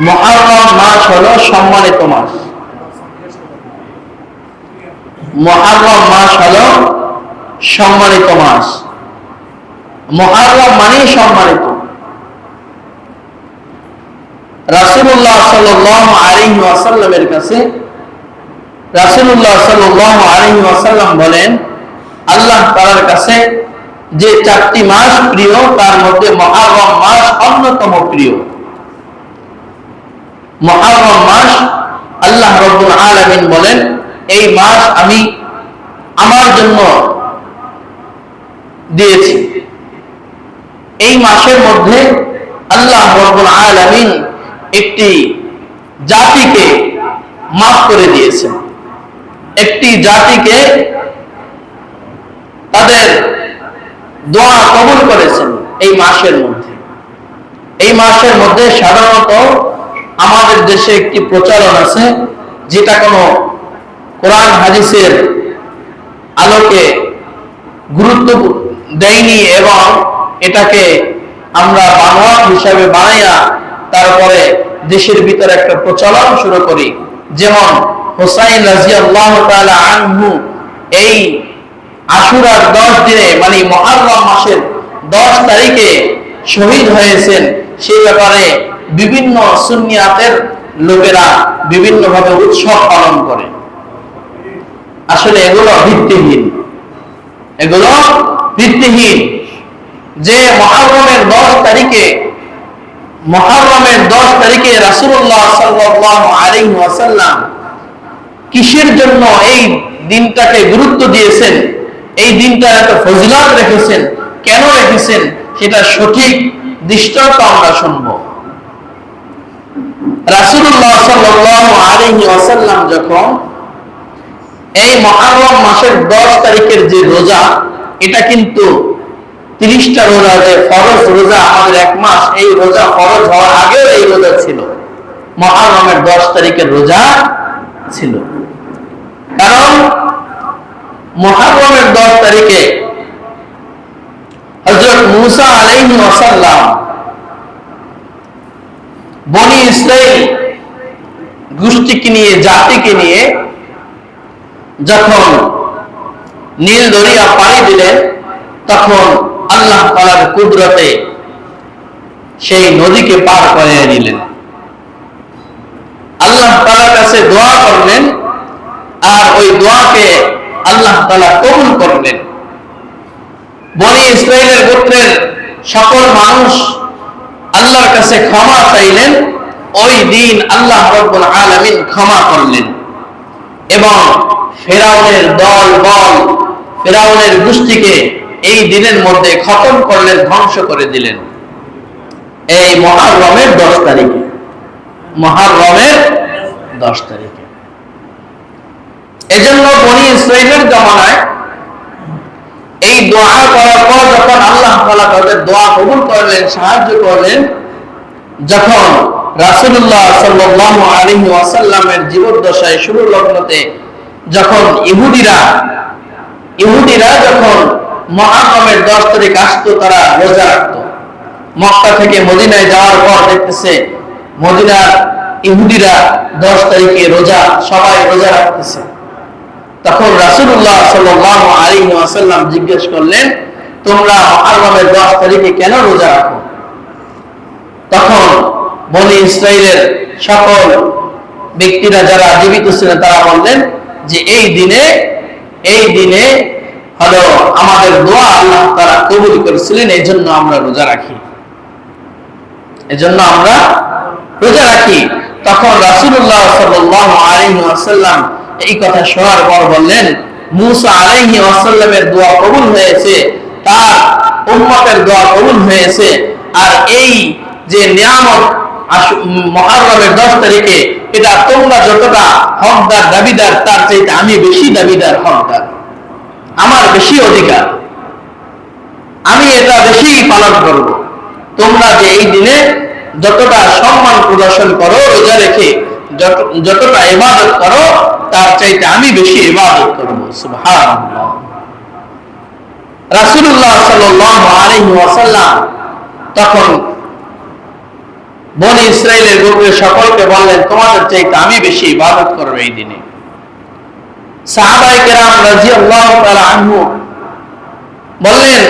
মহারম মাস হলো সম্মানিত মাস। মহারম মাস হলো সম্মানিত মাস। মহারম মানেই সম্মানিত। রাসুল্লাহ সাল্লাহ আলী ওয়াসাল্লামের কাছে রাসুল্লাহ সাল্লাহ আলী ওয়াসাল্লাম বলেন, আল্লাহ তালার কাছে যে চারটি মাস প্রিয়, তার মধ্যে মহারম মাস অন্যতম প্রিয়। মহারম মাস আল্লাহ রব্বুল আলামিন বলেন, এই মাস আমি আমার জন্য দিয়েছি। এই মাসের মধ্যে আল্লাহ রব্বুল আলামিন একটি জাতিকে মাফ করে দিয়েছেন। একটি জাতিকে তাদের দোয়া কবুল করেছেন এই মাসের মধ্যে। এই মাসের মধ্যে সাধারণত আমাদের দেশে একটি প্রচলন আছে, যেটা কোনো কোরআন, হাদিসের আলোকে গুরুত্ব দেয়নি এবং এটাকে আমরা বানোয়াট হিসাবে বানাইয়া তারপরে দেশের ভিতরে একটা প্রচলন শুরু করি। যেমন হোসাইন রাজিয়াল্লাহ তাআলা আনহু এই আশুরার দশ দিনে মানে মহারম মাসের দশ তারিখে শহীদ হয়েছেন। সেই ব্যাপারে বিভিন্ন সুন্নিয়াতের লোকেরা বিভিন্নভাবে উৎসব পালন করে। আসলে এগুলো ভিত্তিহীন। এগুলো ভিত্তিহীন। যে মহারমের দশ তারিখে, মহারমের দশ তারিখে রাসুল্লাহ সাল্লাহ আলী ওয়াসাল্লাম কিসের জন্য এই দিনটাকে গুরুত্ব দিয়েছেন? এই দিনটা এত ফজিলত রেখেছেন? কেন রেখেছেন? সেটা সঠিক দৃষ্টান্ত আমরা শুনব। রাসুল্লাহ সাল্লাহ আলী ওয়াসাল্লাম যখন এই মহারম মাসের দশ তারিখের যে রোজা, এটা কিন্তু তিরিশটা রোজা যে ফরজ রোজা আমাদের এক মাস, এই রোজা ফরজ হওয়ার আগেও এই রোজা ছিল। মহারমের দশ তারিখের রোজা ছিল। কারণ মহারমের দশ তারিখে হজরত মুসা আলাইহি ওয়াসাল্লাম বনি ইসরাইল গোষ্ঠীকে নিয়ে, জাতিকে নিয়ে যখন নীল দরিয়া পাড়ি দিলেন, তখন আল্লাহ তালার কুদরতে সেই নদীকে পার করে নিলেন। আল্লাহ তালার কাছে দোয়া করলেন আর ওই দোয়াকে আল্লাহ তালা কবুল করলেন। বনি ইসরায়েলের গোত্রের সকল মানুষ আল্লাহর কাছে ক্ষমা চাইলেন, ওই দিন আল্লাহ রব্বুল আলামিন ক্ষমা করলেন। এবং ফেরাউনের দল বল, ফেরাউনের গোষ্ঠীকে এই দিনের মধ্যে খতম করলেন, ধ্বংস করে দিলেন। এই মহারমের দশ তারিখে, মহারমের দশ তারিখে। এজন্য বনি ইসরায়েলের জমানায় এই দোয়া করার পর যখন আল্লাহ তাআলা তাদের দোয়া কবুল করলেন, সাহায্য করলেন, যখন রাসূলুল্লাহ সাল্লাল্লাহু আলাইহি ওয়াসাল্লামের জীবদ্দশায় শুরু লগ্নতে যখন ইহুদিরা ইহুদিরা যখন মহারমের দশ তারিখ আসতো, তারা রোজা রাখতো। মক্কা থেকে মদিনায় যাওয়ার পর দেখতেছে, মদিনার ইহুদিরা দশ তারিখে রোজা, সবাই রোজা রাখতেছে। তখন রাসুল্লাহ সাল্লাহ আলী জিজ্ঞেস করলেন, তোমরা মহারমের দশ তারিখে কেন রোজা রাখো? তখন বনি ইসরায়েলের সকল ব্যক্তিরা যারা জীবিত ছিলেন তারা বললেন যে, এই দিনে এই দিনে হলো আমাদের দোয়া আল্লাহ তারা কবুল করেছিলেন এই জন্য আমরা রোজা রাখি। এজন্য আমরা রোজা রাখি। তখন রাসুল্লাহ সাল্লাহ আলহি আসাল্লাম এই কথা শোনার পর বললেন, মুসা আলহি আসাল্লামের দোয়া কবুল হয়েছে, তার উম্মতের দোয়া কবুল হয়েছে। আর এই যে নিয়ামত মহারমের দশ তারিখে, এটা তোমরা যতটা হকদার দাবিদার, তার চাইতে আমি বেশি দাবিদার, হকদার। আমার বেশি অধিকার। আমি এটা বেশি পালন করব। তোমরা যে এই দিনে যতটা সম্মান প্রদর্শন করো, রোজা রেখে যতটা ইবাদত করো তার চাইতে আমি বেশি ইবাদত করব, সুবহানাল্লাহ। রাসূলুল্লাহ সাল্লাল্লাহু আলাইহি ওয়াসাল্লাম তখন বন ইসরায়েলের গ্রুপে সকলকে বললেন, তোমাদের চাইতে আমি বেশি ইবাদত করব এই দিনে। সাহাবাই কেরাম রাজি আল্লাহ আনহু বললেন,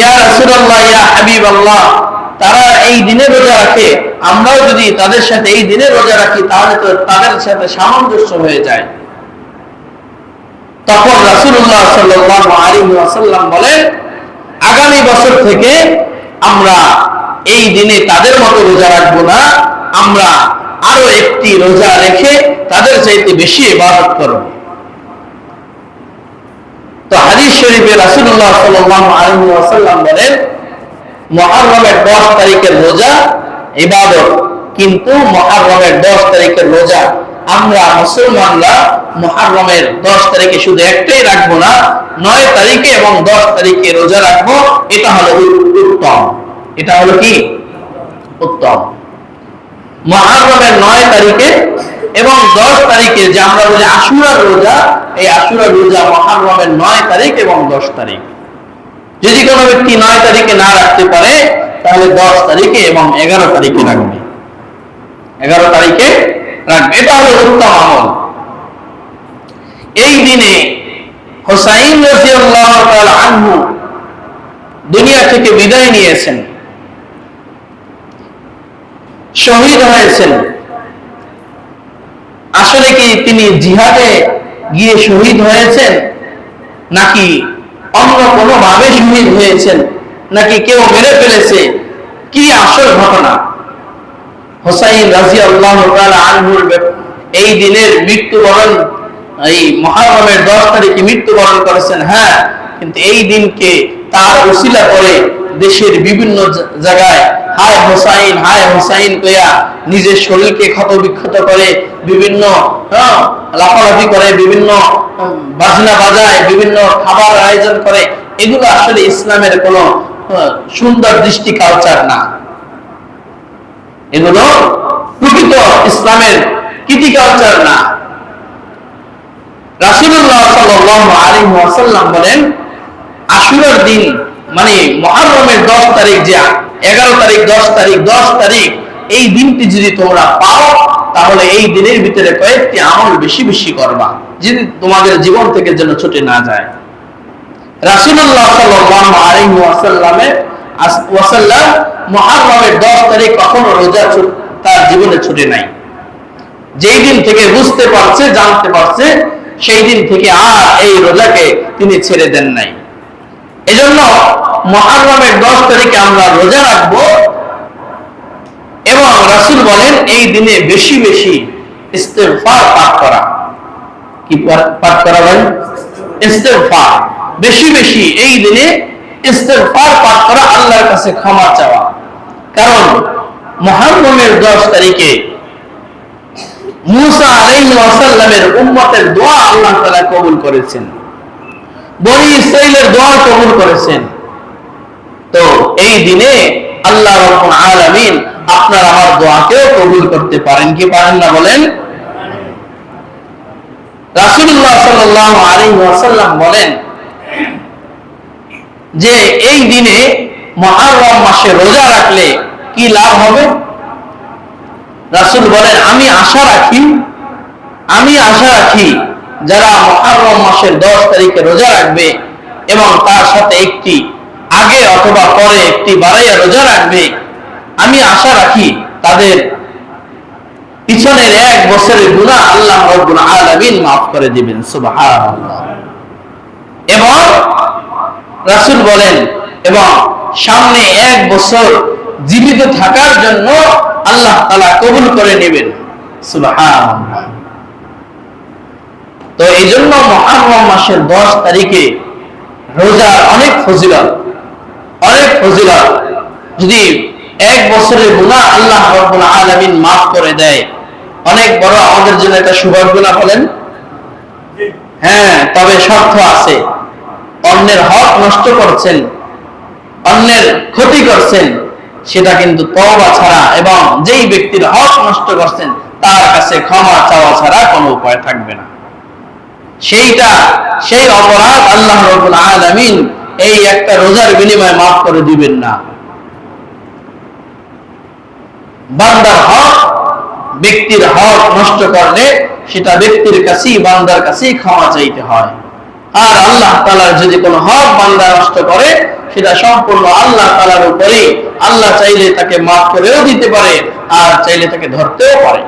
ইয়া রাসূলুল্লাহ, ইয়া হাবিব আল্লাহ তারা এই দিনে রোজা রাখে, আমরাও যদি তাদের সাথে এই দিনে রোজা রাখি, তাহলে তো তাদের সাথে সামঞ্জস্য হয়ে যায়। তখন আলাইহি ওয়াসাল্লাম বলেন, আগামী বছর থেকে আমরা এই দিনে তাদের মতো রোজা রাখব না, আমরা আরও একটি রোজা রেখে তাদের চাইতে বেশি ইবাদত করব। তো হাদিস শরীফে রাসুল্লাহ আলাইহি ওয়াসাল্লাম বলেন, মুহররমের 10 তারিখের রোজা ইবাদত, কিন্তু মুহররমের 10 তারিখের রোজা আমরা মুসলমানরা মুহররমের 10 তারিখে শুধু একটাই রাখব না, নয় তারিখে এবং 10 তারিখে রোজা রাখব, এটা হলো উত্তম। এটা হলো কি? উত্তম। মহারমের নয় তারিখে এবং দশ তারিখে যে আমরা বলি আশুরার রোজা, এই আশুরার রোজা মহারমের নয় তারিখ এবং দশ তারিখ। যদি কোনো ব্যক্তি নয় তারিখে না রাখতে পারে, তাহলে দশ তারিখে এবং এগারো তারিখে রাখবে। এগারো তারিখে রাখবে। এটা হলো উত্তম আমল। এই দিনে হোসাইন আনহু দুনিয়া থেকে বিদায় নিয়েছেন। শহীদ হয়েছেন। আসলে কি তিনি জিহাদে গিয়ে শহীদ হয়েছেন? নাকি অন্য কোনো ভাবে শহীদ হয়েছেন? নাকি কেউ মেরে ফেলেছে? কি আসল ঘটনা? হোসাইন রাজি আল্লাহ আনহুর এই দিনের মৃত্যুবরণ এই মহারমের দশ তারিখে মৃত্যুবরণ করেছেন হ্যাঁ কিন্তু এই দিনকে তার উসিলা করে দেশের বিভিন্ন জায়গায় হায় হোসাইন হায় হোসাইন কইয়া নিজের শরীরকে ক্ষত বিক্ষত করে বিভিন্ন হ্যাঁ, লাফালাফি করে বিভিন্ন বাজনা বাজায় বিভিন্ন খাবার আয়োজন করে এগুলো আসলে ইসলামের কোন সুন্দর দৃষ্টি কালচার না। এগুলো প্রকৃত ইসলামের কৃতি কালচার না বলেন দিন মানে মহারমের দশ তারিখ যে এগারো তারিখ, দশ তারিখ দশ তারিখ, এই দিনটি যদি তোমরা পাও, তাহলে এই দিনের ভিতরে কয়েকটি আমল বেশি বেশি করবা, যদি তোমাদের জীবন থেকে যেন ছুটে না যায়। রাসুল্লাহ মহারমের দশ তারিখ কখনো রোজা তার জীবনে ছুটে নাই। যেই দিন থেকে বুঝতে পারছে, জানতে পারছে, সেই দিন থেকে আর এই রোজাকে তিনি ছেড়ে দেন নাই। এজন্য মহারমের দশ তারিখে আমরা রোজা রাখব এবং রাসুল বলেন, এই দিনে বেশি বেশি ইস্তেফার পাঠ করা। কি পাঠ করা ভাই? ইস্তেফার বেশি বেশি এই দিনে ইস্তেফার পাঠ করা আল্লাহর কাছে ক্ষমা চাওয়া। কারণ মহারমের দশ তারিখে মুসা ওয়াসাল্লামের উম্মতের দোয়া আল্লাহ তাআলা কবুল করেছেন। বনি ইসরাইলের দোয়া কবুল করেছেন। তো এই দিনে আল্লাহ আলামিন আপনার আমার দোয়াকেও কবুল করতে পারেন কি পারেন না বলেন? রাসূলুল্লাহ সাল্লাল্লাহু আলাইহি ওয়াসাল্লাম বলেন যে এই দিনে মুহররম মাসে রোজা রাখলে কি লাভ হবে? রাসূল বলেন, আমি আশা রাখি, আমি আশা রাখি যারা মহারম মাসের দশ তারিখে রোজা রাখবে এবং তার সাথে একটি আগে অথবা পরে একটি বাড়াইয়া রোজা রাখবে, আমি আশা রাখি তাদের পিছনের এক বছরের গুণা আল্লাহ রব্বুল আলামিন মাফ করে দিবেন, সুবহানাল্লাহ। এবং রাসূল বলেন, এবং সামনে এক বছর জীবিত থাকার জন্য আল্লাহ তাআলা কবুল করে নেবেন। তো এই জন্য মাসের দশ তারিখে রোজার অনেক ফজিলত অনেক ফজিলত। যদি এক বছরের গুণা আল্লাহ আলামিন মাফ করে দেয়, অনেক বড় আমাদের জন্য একটা সৌভাগ্য না বলেন? হ্যাঁ তবে শর্ত আছে। অন্যের হক নষ্ট করছেন, অন্যের ক্ষতি করছেন, সেটা কিন্তু তওবা ছাড়া এবং যেই ব্যক্তির হক নষ্ট করছেন, তার কাছে ক্ষমা চাওয়া ছাড়া কোনো উপায় থাকবে না। সেইটা, সেই অপরাধ আল্লাহ রবুল আলমিন এই একটা রোজার বিনিময়ে মাফ করে দিবেন না। বান্দার হক, ব্যক্তির হক নষ্ট করলে সেটা ব্যক্তির কাছেই, বান্দার কাছেই ক্ষমা চাইতে হয়। আর তালার যদি কোনো হক বান্দা নষ্ট করে, সেটা সম্পূর্ণ আল্লাহ তালার উপরে আল্লাহ চাইলে তাকে মাফ করেও দিতে পারে, আর চাইলে তাকে ধরতেও পারে।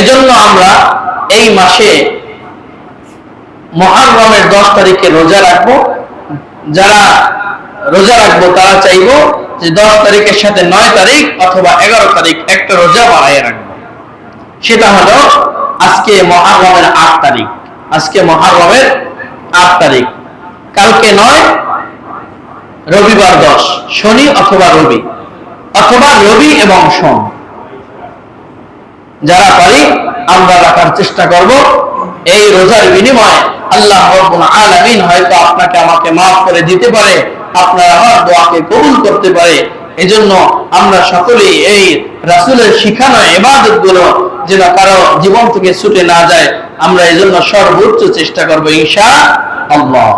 এজন্য আমরা এই মাসে মহারমের দশ তারিখে রোজা রাখব। যারা রোজা রাখব, তারা চাইব যে দশ তারিখের সাথে নয় তারিখ অথবা এগারো তারিখ একটা রোজা বাড়াইয়ে রাখব। সেটা হলো আজকে মহারমের আট তারিখ। আজকে মহারমের আট তারিখ। কালকে নয়, রবিবার দশ। শনি অথবা রবি। অথবা রবি এবং সোম। যারা পারি, আমরা রাখার চেষ্টা করব। এই রোজার বিনিময়ে আল্লাহ আলামিন হয়তো আপনাকে আমাকে মাফ করে দিতে পারে, আপনার আমার দোয়াকে কবুল করতে পারে। এজন্য আমরা সকলেই এই রাসুলের শিখানো ইবাদতগুলো যেন কারও জীবন থেকে ছুটে না যায়, আমরা এই জন্য সর্বোচ্চ চেষ্টা করব ঈশা আল্লাহ।